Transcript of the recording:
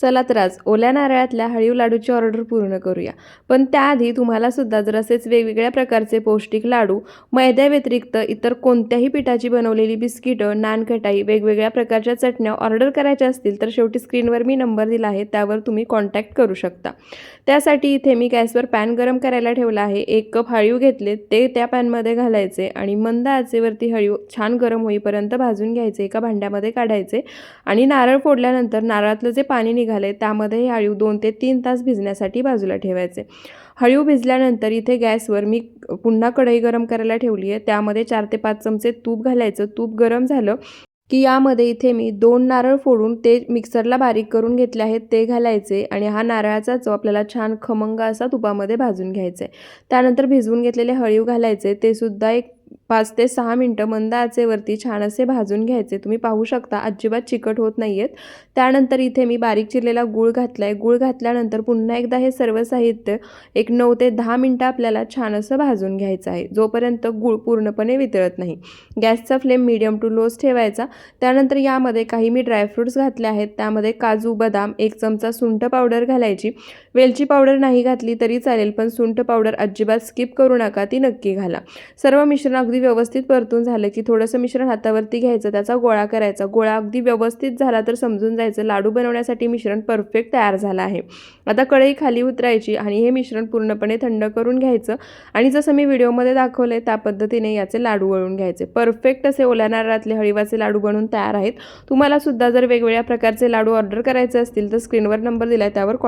चला तर आज ओल्या नारळातल्या हळीव लाडूची ऑर्डर पूर्ण करूया. पण त्याआधी तुम्हाला सुद्धा जर असेच वेगवेगळ्या प्रकारचे पौष्टिक लाडू मैद्याव्यतिरिक्त इतर कोणत्याही पिठाची बनवलेली बिस्किटं नानखटाई वेगवेगळ्या प्रकारच्या चटण्या ऑर्डर करायच्या असतील तर शेवटी स्क्रीनवर मी नंबर दिला आहे त्यावर तुम्ही कॉन्टॅक्ट करू शकता. त्यासाठी इथे मी गॅसवर पॅन गरम करायला ठेवला आहे. एक कप हळीव घेतले ते त्या पॅनमध्ये घालायचे आणि मंद आचेवरती हळीव छान गरम होईपर्यंत भाजून घ्यायचे एका भांड्यामध्ये काढायचे आणि नारळ फोडल्यानंतर नारळातलं जे पाणी निघाले त्यामध्ये हे हळीव दोन ते तीन तास भिजण्यासाठी बाजूला ठेवायचे. हळीव भिजल्यानंतर इथे गॅसवर मी पुन्हा कढई गरम करायला ठेवली आहे. त्यामध्ये चार ते पाच चमचे तूप घालायचं. तूप गरम झालं की यामध्ये इथे मी दोन नारळ फोडून ते मिक्सरला बारीक करून घेतले आहेत. ते घालायचे आणि हा नारळाचा चव आपल्याला छान खमंग असा तुपामध्ये भाजून घ्यायचा आहे. त्यानंतर भिजवून घेतलेले हळीव घालायचे. ते सुद्धा एक पाच ते सहा मिनटं मंद आचेवरती छान असे भाजून घ्यायचे. तुम्ही पाहू शकता अजिबात चिकट होत नाही आहेत त्यानंतर इथे मी बारीक चिरलेला गूळ घातला आहे गूळ घातल्यानंतर पुन्हा एकदा हे सर्व साहित्य एक नऊ ते दहा मिनटं आपल्याला छान असं भाजून घ्यायचं आहे. जोपर्यंत गूळ पूर्णपणे वितळत नाही. गॅसचा फ्लेम मिडियम टू लोच ठेवायचा. त्यानंतर यामध्ये काही मी ड्रायफ्रूट्स घातले आहेत. त्यामध्ये काजू बदाम एक चमचा सुंठ पावडर घालायची. वेलची पावडर नाही घातली तरी चालेल पण सुंठ पावडर अजिबात स्किप करू नका ती नक्की घाला. सर्व मिश्रण अगदी व्यवस्थित परतून झालं की थोडंसं मिश्रण हातावरती घ्यायचं त्याचा गोळा करायचा. गोळा अगदी व्यवस्थित झाला तर समजून जायचं लाडू बनवण्यासाठी मिश्रण परफेक्ट तयार झालं आहे. आता कढई खाली उतरायची आणि हे मिश्रण पूर्णपणे थंड करून घ्यायचं आणि जसं मी व्हिडिओमध्ये दाखवलं आहे त्या पद्धतीने याचे लाडू वळून घ्यायचे. परफेक्ट असे ओल्या नारळातले हळीवाचे लाडू बनवून तयार आहेत. तुम्हाला सुद्धा जर वेगवेगळ्या प्रकारचे लाडू ऑर्डर करायचे असतील तर स्क्रीनवर नंबर दिला आहे त्यावर कॉन्टॅक्ट